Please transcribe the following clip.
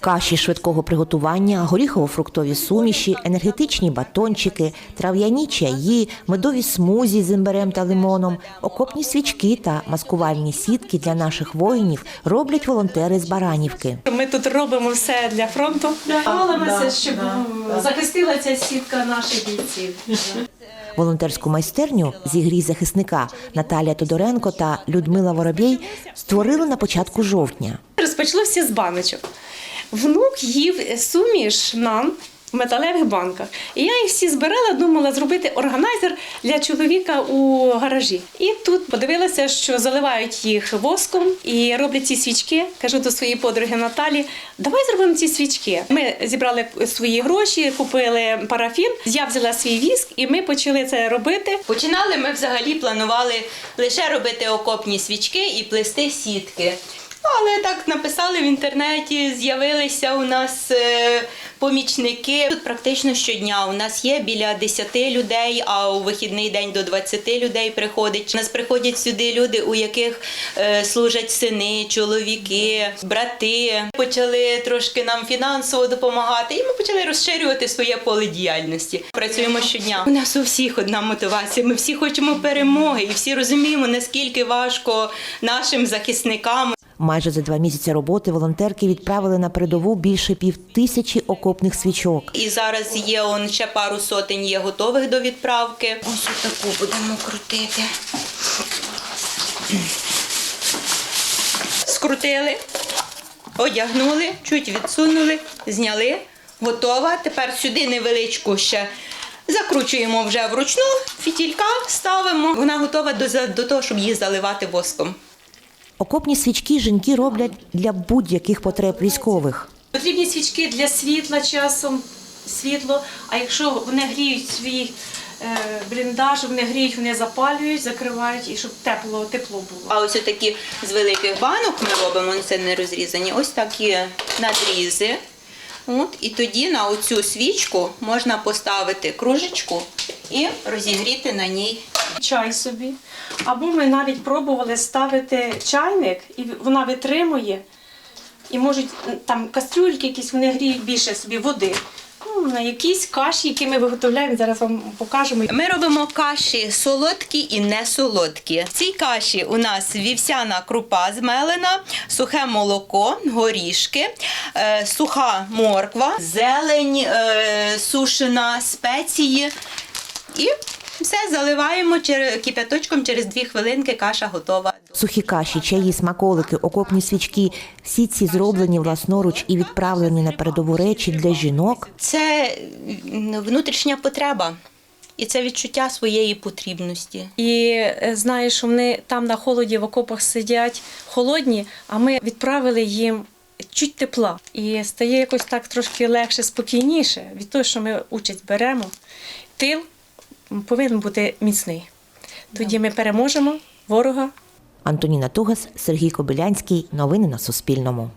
Каші швидкого приготування, горіхово-фруктові суміші, енергетичні батончики, трав'яні чаї, медові смузі з імбирем та лимоном, окопні свічки та маскувальні сітки для наших воїнів роблять волонтери з Баранівки. Ми тут робимо все для фронту. Молимося, щоб захистила ця сітка наших бійців. Волонтерську майстерню зігрій захисника Наталія Тодоренко та Людмила Воробєй створили на початку жовтня. Розпочалося з баночок. Внук їв суміш нам в металевих банках. І я їх всі збирала, думала зробити органайзер для чоловіка у гаражі. І тут подивилася, що заливають їх воском і роблять ці свічки. Кажу до своєї подруги Наталі, давай зробимо ці свічки. Ми зібрали свої гроші, купили парафін. Я взяла свій віск, і ми почали це робити. Починали ми взагалі планували лише робити окопні свічки і плести сітки. Але так написали в інтернеті, з'явилися у нас е, помічники. Тут практично щодня у нас є біля 10 людей, а у вихідний день до 20 людей приходить. У нас приходять сюди люди, у яких е, служать сини, чоловіки, брати. Почали трошки нам фінансово допомагати, і ми почали розширювати своє поле діяльності. Працюємо щодня. У нас у всіх одна мотивація. Ми всі хочемо перемоги, і всі розуміємо, наскільки важко нашим захисникам. Майже за два місяці роботи волонтерки відправили на передову більше пів тисячі окопних свічок. І зараз є он ще пару сотень є готових до відправки. Ось таку будемо крутити. Скрутили, одягнули, чуть відсунули, зняли. Готова. Тепер сюди невеличку ще закручуємо вже вручну, фітілька ставимо. Вона готова до, до того, щоб її заливати воском. Окопні свічки жінки роблять для будь-яких потреб військових. Потрібні свічки для світла часом, світло. А якщо вони гріють свій е, бліндаж, вони гріють, вони запалюють, закривають і щоб тепло, тепло було. А ось такі з великих банок ми робимо, це не розрізані, ось такі надрізи. От, і тоді на оцю свічку можна поставити кружечку і розігріти на ній. Чай собі. Або ми навіть пробували ставити чайник, і вона витримує. І можуть там кастрюльки якісь вони гріють більше собі води. Ну, на якісь каші, які ми виготовляємо, зараз вам покажемо. Ми робимо каші солодкі і не солодкі. В цій каші у нас вівсяна крупа змелена, сухе молоко, горішки, е, суха морква, зелень е, сушена, спеції. І все заливаємо кипяточком через дві хвилинки. Каша готова. Сухі каші, чаї, смаколики, окопні свічки всі ці зроблені власноруч і відправлені на передову речі для жінок. Це внутрішня потреба. І це відчуття своєї потрібності. І е, знаю, що вони там на холоді в окопах сидять холодні, а ми відправили їм чуть тепла. І стає якось так трошки легше, спокійніше від того, що ми участь беремо. Тил повинен бути міцний. Тоді ми переможемо ворога. Антоніна Тугас, Сергій Кобилянський. Новини на Суспільному.